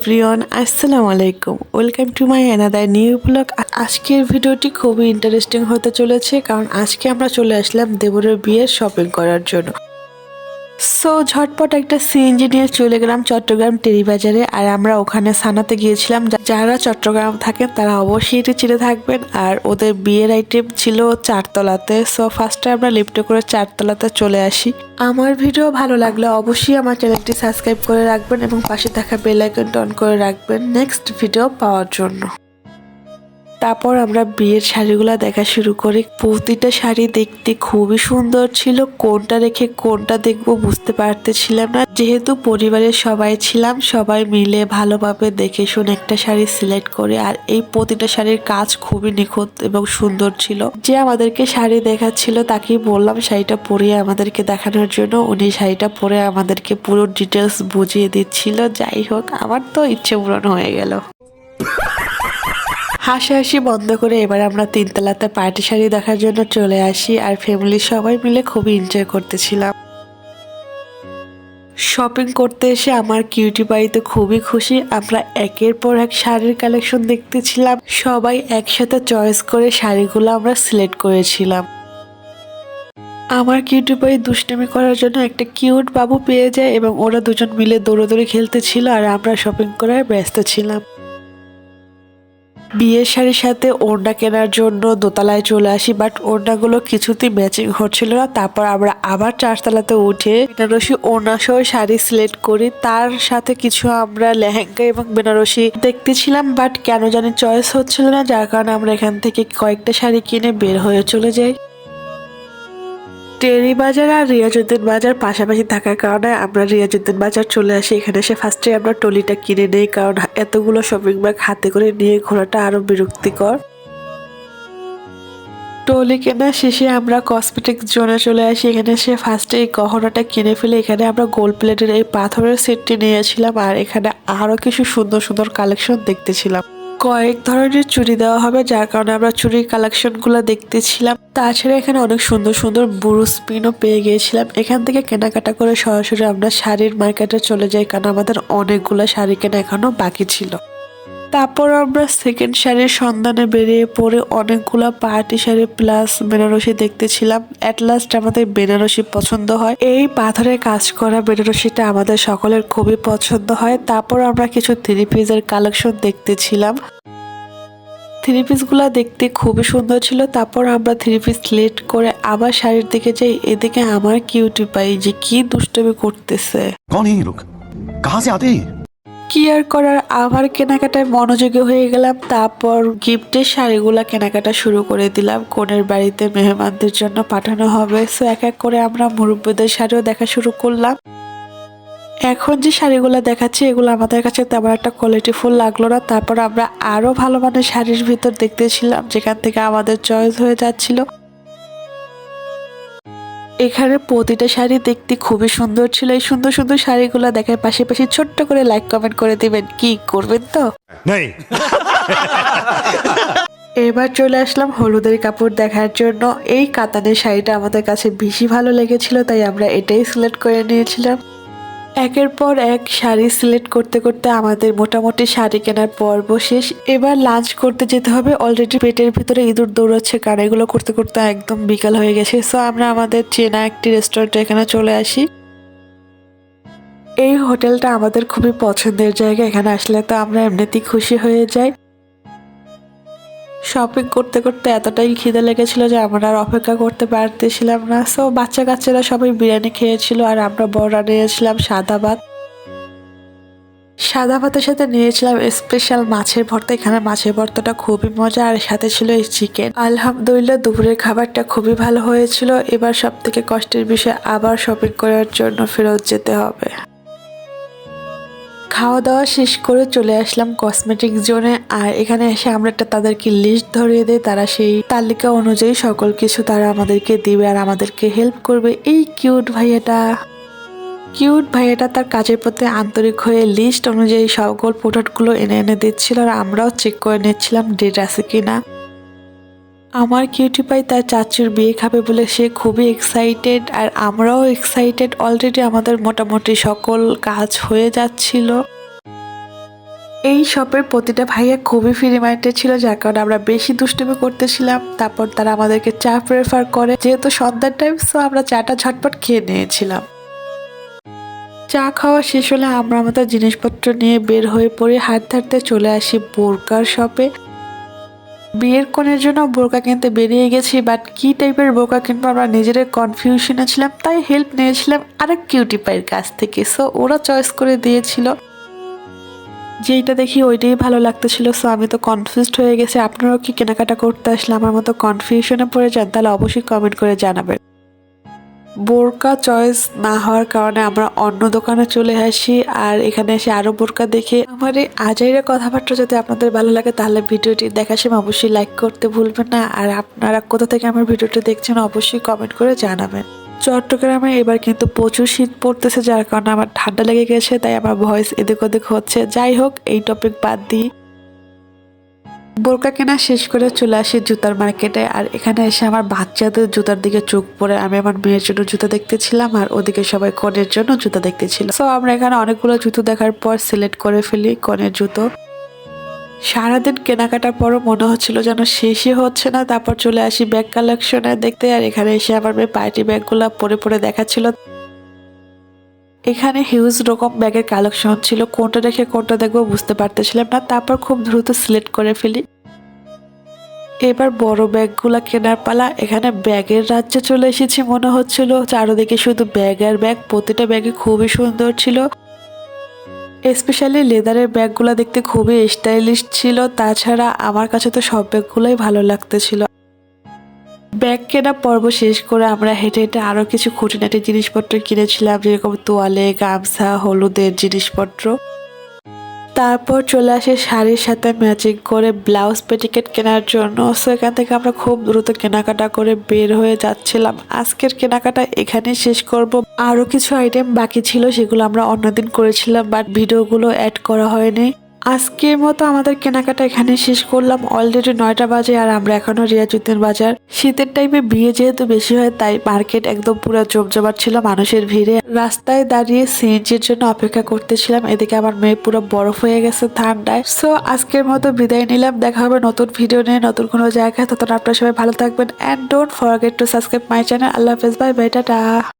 Everyone, আসসালামু আলাইকুম। Welcome to my another new blog. আজকের ভিডিওটি খুবই ইন্টারেস্টিং হতে চলেছে, কারণ আজকে আমরা চলে আসলাম দেবরের বিয়ের শপিং করার জন্য। সো ঝটপট একটা সিএনজি নিয়ে চলে গেলাম চট্টগ্রাম টেরিবাজারে আর আমরা ওখানে সানাতে গিয়েছিলাম। যারা চট্টগ্রাম থাকেন, তারা অবশ্যই এটি চিনে থাকবেন। আর ওদের বিয়ের আইটেম ছিল চারতলাতে। সো ফার্স্টে আমরা লিফটে করে চারতলাতে চলে আসি। আমার ভিডিও ভালো লাগলে অবশ্যই আমার চ্যানেলটি সাবস্ক্রাইব করে রাখবেন এবং পাশে থাকা বেল আইকনটা অন করে রাখবেন। নেক্সট ভিডিও পাওয়ার জন্য। তারপর আমরা বিয়ের শাড়িগুলো দেখা শুরু করি। প্রতিটা শাড়ি দেখতে খুবই সুন্দর ছিল। কোনটা রেখে কোনটা দেখব বুঝতে পারতেছিলাম না। যেহেতু পরিবারের সবাই ছিলাম, সবাই মিলে ভালোভাবে দেখে শুনে একটা শাড়ি সিলেক্ট করে। আর এই প্রতিটা শাড়ির কাজ খুবই নিখুঁত এবং সুন্দর ছিল। যে আমাদেরকে শাড়ি দেখাচ্ছিল তাকেই বললাম শাড়িটা পরিয়ে আমাদেরকে দেখানোর জন্য। উনি শাড়িটা পরে আমাদেরকে পুরো ডিটেলস বুঝিয়ে দিচ্ছিল। যাই হোক, আমার তো ইচ্ছে পূরণ হয়ে গেল। হাসাহাসি বন্ধ করে এবার আমরা তিনতলাতে পার্টি শাড়ি দেখার জন্য চলে আসি আর ফ্যামিলির সবাই মিলে খুবই এনজয় করতেছিলাম। শপিং করতে এসে আমার কিউটি বাড়িতে খুবই খুশি। আমরা একের পর এক শাড়ির কালেকশন দেখতেছিলাম। সবাই একসাথে চয়েস করে শাড়িগুলো আমরা সিলেক্ট করেছিলাম। আমার কিউটি বাড়ি দুষ্টামি করার জন্য একটা কিউট বাবু পেয়ে যায় এবং ওরা দুজন মিলে দৌড়োদৌড়ি খেলতেছিল আর আমরা শপিং করায় ব্যস্ত ছিলাম। বিয়ের শাড়ির সাথে ওড়না কেনার জন্য দোতলায় চলে আসি বাট ওড়নাগুলো কিছুতেই ম্যাচিং হচ্ছিল না। তারপর আমরা আবার চারতলাতে উঠে বেনারসি ওড়না সহ শাড়ি সিলেক্ট করি। তার সাথে কিছু আমরা লেহেঙ্গা এবং বেনারসি দেখতেছিলাম বাট কেন জানি চয়েস হচ্ছিল না, যার কারণে আমরা এখান থেকে কয়েকটা শাড়ি কিনে বের হয়ে চলে যাই। টেরি বাজার আর রিয়াজুদ্দিন বাজার পাশাপাশি থাকার কারণে আমরা রিয়াজুদ্দিন বাজার চলে আসি। এখানে এসে ফার্স্টে আমরা টলিটা কিনে নেই, কারণ এতগুলো শপিং ব্যাগ হাতে করে নিয়ে ঘোরাটা আরও বিরক্তিকর। টলি কেনা শেষে আমরা কসমেটিক জোনে চলে আসি। এখানে সে ফার্স্টে এই গহনাটা কিনে ফেলে এখানে আমরা গোল্ড প্লেটের এই পাথরের সেটটি নিয়েছিলাম, আর এখানে আরও কিছু সুন্দর সুন্দর কালেকশন দেখতেছিলাম। কয়েক ধরনের চুড়ি দেওয়া হবে, যার কারণে আমরা চুড়ির কালেকশনগুলো দেখতেছিলাম। তাছাড়া এখানে অনেক সুন্দর সুন্দর ব্রু স্পিনও পেয়ে গিয়েছিলাম। এখান থেকে কেনাকাটা করে সরাসরি আমরা শাড়ির মার্কেটে চলে যাই, কারণ আমাদের অনেকগুলো শাড়ি কেনা এখনও বাকি ছিল। তারপর আমরা সেকেন্ড শাড়ির সন্ধানে বেরিয়ে পড়ে অনেকগুলো পার্টি শাড়ি প্লাস বেনারসি দেখতেছিলাম। অ্যাট লাস্ট আমাদের বেনারসি পছন্দ হয়। এই পাথরে কাজ করা বেনারসিটা আমাদের সকলের খুবই পছন্দ হয়। তারপর আমরা কিছু থ্রি পিসের কালেকশন দেখতেছিলাম। থ্রি পিসগুলো দেখতে খুবই সুন্দর ছিল। তারপর আমরা থ্রি পিস লেট করে আবার শাড়ির দিকে যাই। এদিকে আমার কিউটি পাই যে কি দুষ্টমি করতেছে। কোন লোক কাহা সে আতে কি আর করার? আবার কেনাকাটায় মনোযোগী হয়ে গেলাম, তারপর গিফটের শাড়িগুলা কেনাকাটা শুরু করে দিলাম। কনের বাড়িতে মেহমানদের জন্য পাঠানো হবে। সো এক এক করে আমরা মুরব্বীদের শাড়িও দেখা শুরু করলাম। এখন যে শাড়িগুলো দেখাচ্ছি, এগুলো আমাদের কাছে তেমন একটা কোয়ালিটি ফুল লাগল না। তারপর আমরা আরও ভালো মানের শাড়ির ভিতর দেখতেছিলাম, যেখান থেকে আমাদের চয়েস হয়ে যাচ্ছিল। এখানে প্রতিটা শাড়ি দেখতে খুবই সুন্দর ছিল। এই সুন্দর সুন্দর শাড়িগুলো দেখার পাশাপাশি ছোট্ট করে লাইক কমেন্ট করে দিবেন। কি করবেন তো? এবার চলে আসলাম হলুদের কাপড় দেখার জন্য। এই কাতানের শাড়িটা আমাদের কাছে বেশি ভালো লেগেছিল তাই আমরা এটাই সিলেক্ট করে নিয়েছিলাম। একের পর এক শাড়ি সিলেক্ট করতে করতে আমাদের মোটামুটি শাড়ি কেনার পর্ব শেষ। এবার লাঞ্চ করতে যেতে হবে। অলরেডি পেটের ভিতরে ইঁদুর দৌড়াচ্ছে, কারণ এগুলো করতে করতে একদম বিকাল হয়ে গেছে। সো আমরা আমাদের চেনা একটি রেস্টুরেন্টে এখানে চলে আসি। এই হোটেলটা আমাদের খুবই পছন্দের জায়গা। এখানে আসলে তো আমরা এমনিতেই খুশি হয়ে যাই। শপিং করতে করতে এতটাই খিদে লেগেছিল যে আমরা আর অপেক্ষা করতে পারতেছিলাম না। সো বাচ্চা কাচ্চারা সবাই বিরিয়ানি খেয়েছিল আর আমরা বড়রা নিয়েছিলাম সাদা ভাত। সাদা ভাতের সাথে নিয়েছিলাম স্পেশাল মাছের ভর্তা। এখানে মাছের ভর্তাটা খুবই মজা আর সাথে ছিল এই চিকেন আলহামদুলিল্লাহ, দুপুরের খাবারটা খুবই ভালো হয়েছিল। এবার সব থেকে কষ্টের বিষয় আবার শপিং করার জন্য ফেরত যেতে হবে। খাওয়া দাওয়া শেষ করে চলে আসলাম কসমেটিক জোনে আর এখানে এসে আমরা একটা তাদেরকে লিস্ট ধরিয়ে দিই। তারা সেই তালিকা অনুযায়ী সকল কিছু তারা আমাদেরকে দিবে আর আমাদেরকে হেল্প করবে। এই কিউট ভাইয়াটা কিউট ভাইয়াটা তার কাজের প্রতি আন্তরিক হয়ে লিস্ট অনুযায়ী সকল প্রোডাক্টগুলো এনে এনে দিচ্ছিল। আর আমরাও চেক করে নিচ্ছিলাম ডেট আছে কিনা। আমার কিউটি পাই তার চাচুর বিয়ে খাবে বলে সে খুবই এক্সাইটেড আর আমরাও এক্সাইটেড অলরেডি আমাদের মোটামুটি সকল কাজ হয়ে যাচ্ছিল। এই শপের প্রতিটা ভাইয়া খুবই ফ্রি মাইন্ডেড ছিল, যার কারণে আমরা বেশি দুষ্টুমি করতেছিলাম। তারপর তারা আমাদেরকে চা প্রেফার করে। যেহেতু সন্ধ্যার টাইম সো আমরা চাটা ঝটপট খেয়ে নিয়েছিলাম। চা খাওয়া শেষ হলে আমরা আমাদের জিনিসপত্র নিয়ে বের হয়ে পড়ে হাঁটতে হাঁটতে চলে আসি বোরকার শপে বিয়ের কনের জন্য বোরকা কিনতে বেরিয়ে গেছি বাট কি টাইপের বোরকা কিনবো আমরা নিজেদের কনফিউশনে ছিলাম, তাই হেল্প নিয়েছিলাম আরেক কিউটি পায়ের কাছ থেকে। সো ওরা চয়েস করে দিয়েছিল। যেইটা দেখি ওইটাই ভালো লাগতেছিল। সো আমি তো কনফিউজড হয়ে গেছি। আপনারাও কি কেনাকাটা করতে আসলে আমার মতো কনফিউশনে পড়ে যান? তাহলে অবশ্যই কমেন্ট করে জানাবেন। বোরকা চয়েস না হওয়ার কারণে আমরা অন্য দোকানে চলে আসি আর এখানে এসে আরও বোরকা দেখে আমার এই আজাইরা কথাবার্তা যদি আপনাদের ভালো লাগে তাহলে ভিডিওটি দেখার সময় অবশ্যই লাইক করতে ভুলবেন না। আর আপনারা কোথা থেকে আমার ভিডিওটি দেখছেন অবশ্যই কমেন্ট করে জানাবেন। চট্টগ্রামে এবার কিন্তু প্রচুর শীত পড়তেছে, যার কারণে আমার ঠান্ডা লেগে গেছে, তাই আমার ভয়েস এদিক ওদিক হচ্ছে। যাই হোক, এই টপিক বাদ দিই। বোরকা কেনা শেষ করে চলে আসি জুতার মার্কেটে, আর এখানে এসে আমার বাচ্চাদের জুতার দিকে চোখ পড়ে। আমি আমার মেয়ের জন্য জুতা দেখতেছিলাম, আর ওদিকে সবাই কনের জন্য জুতা দেখতেছিল। সো আমরা এখানে অনেকগুলো জুতো দেখার পর সিলেক্ট করে ফেলি কনের জুতো। সারাদিন কেনাকাটার পরও মনে হচ্ছিল যেন শেষই হচ্ছে না। তারপর চলে আসি ব্যাগ কালেকশনে দেখতে, আর এখানে এসে আমার মেয়ে পার্টি ব্যাগগুলো পরে পরে দেখাচ্ছিল। এখানে হিউজ রকম ব্যাগের কালেকশন ছিল। কোনটা দেখে কোনটা দেখব বুঝতে পারতেছিলাম না। তারপর খুব দ্রুত সিলেক্ট করে ফেলি। এবার বড় ব্যাগগুলা কেনার পালা। এখানে ব্যাগের রাজ্যে চলে এসেছি মনে হচ্ছিল। চারোদিকে শুধু ব্যাগ আর ব্যাগ। প্রতিটা ব্যাগে খুবই সুন্দর ছিল। স্পেশালি লেদারের ব্যাগগুলো দেখতে খুবই স্টাইলিশ ছিল। তাছাড়া আমার কাছে তো সব ব্যাগগুলোই ভালো লাগতেছিল। ব্যাগ কেনা পর্ব শেষ করে আমরা হেঁটে হেঁটে আরও কিছু খুঁটিনাটি জিনিসপত্র কিনেছিলাম, যেরকম তোয়ালে, গামছা, হলুদের জিনিসপত্র। তারপর চলে আসে শাড়ির সাথে ম্যাচিং করে ব্লাউজ পেটিকেট কেনার জন্য। সো এখান থেকে আমরা খুব দ্রুত কেনাকাটা করে বের হয়ে যাচ্ছিলাম। আজকের কেনাকাটা এখানেই শেষ করব। আরও কিছু আইটেম বাকি ছিল, সেগুলো আমরা অন্যদিন করেছিলাম বাট ভিডিওগুলো অ্যাড করা হয়নি। আজকের মতো আমাদের কেনাকাটা এখানে শেষ করলাম। অলরেডি নয়টা বাজে আর আমরা এখনও রিয়াজুদ্দিন বাজার। শীতের টাইমে বিয়ে যেহেতু বেশি হয়, তাই মার্কেট একদম পুরো জমজমাট ছিল মানুষের ভিড়ে। রাস্তায় দাঁড়িয়ে সিএনজির জন্য অপেক্ষা করতেছিলাম। এদিকে আমার মেয়ে পুরো বরফ হয়ে গেছে ঠান্ডায়। সো আজকের মতো বিদায় নিলাম। দেখা হবে নতুন ভিডিও নিয়ে, নতুন কোনো জায়গায়। তখন আপনারা সবাই ভালো থাকবেন। And don't forget to subscribe my channel আল্লাহ হাফেজ। Bye bye tata.